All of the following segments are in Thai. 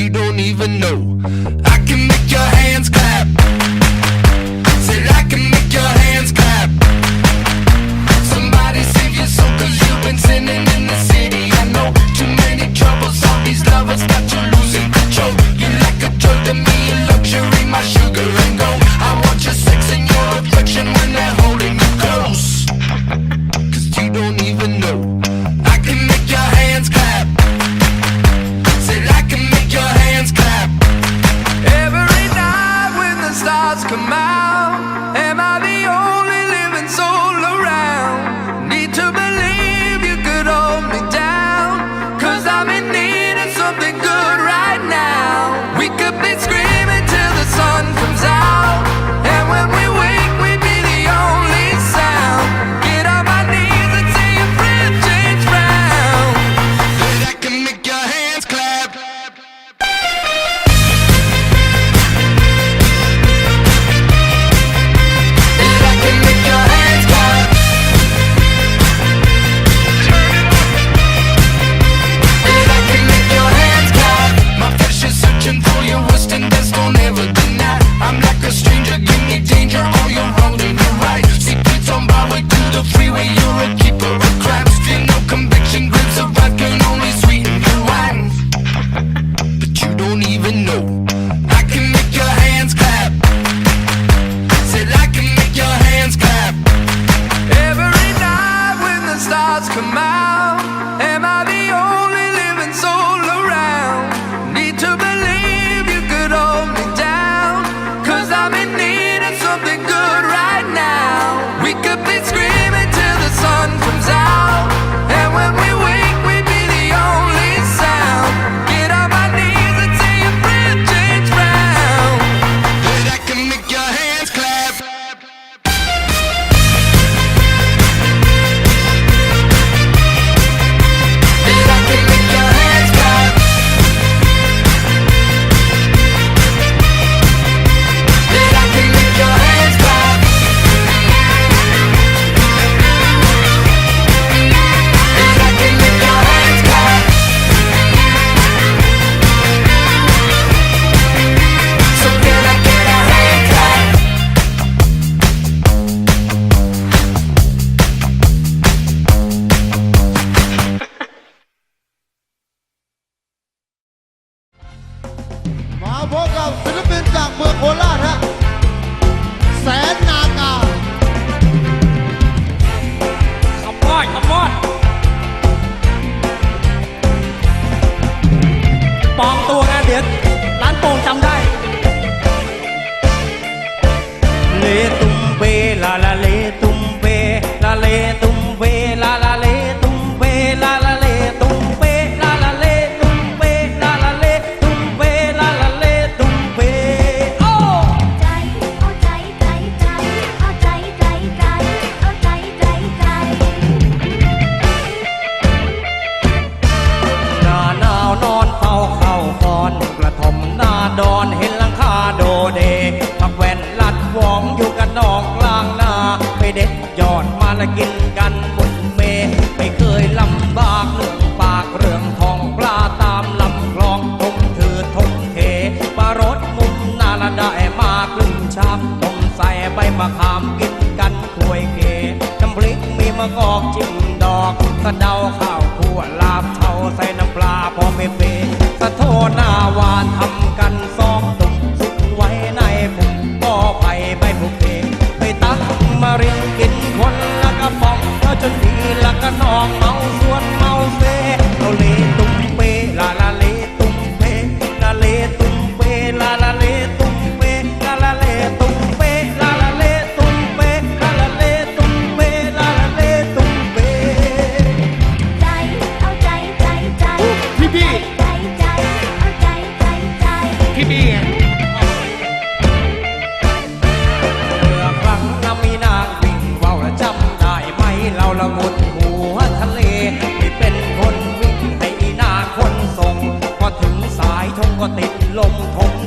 you don't even know. I can make your hands clap. Said I can make your hands clap. Somebody save your soul, cause you've been sinning in the city. I know too many troubles, all these lovers got you. สะเดาข้าวคั่วลาบเทาใส่น้ำปลาพอไม่เปสะโทหน้าหวานทำกันซองตุ่มซุกไว้ในปุ่มก็ไปไม่บุกเพไปตักมารินกินคนละกระป๋องแล้วจนดีละกระนองเมาสวนเมาเซเราเล ละมุดหัวทะเลไม่เป็นคนวิ่งไปนาคนส่งพอถึงสายทงก็ติดลมทง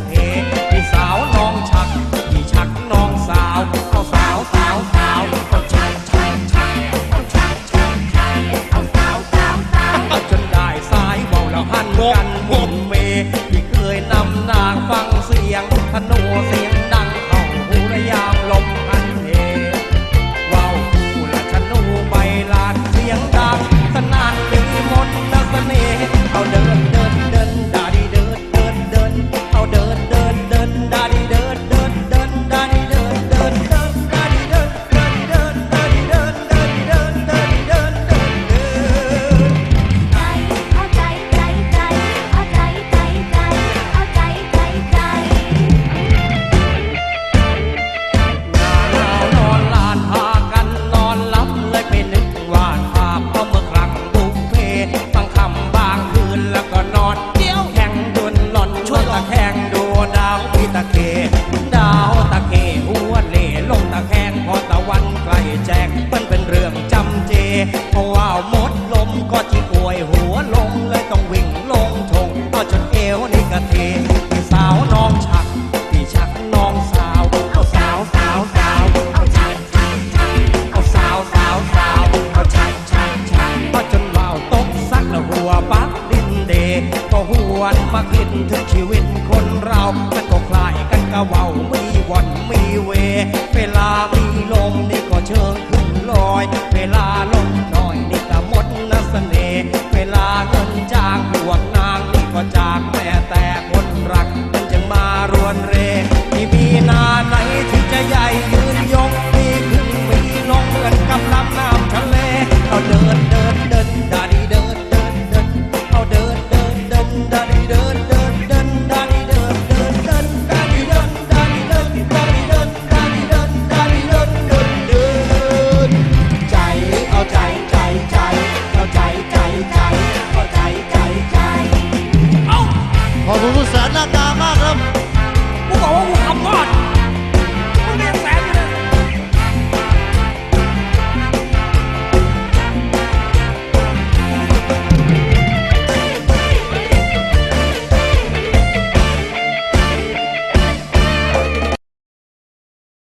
ลา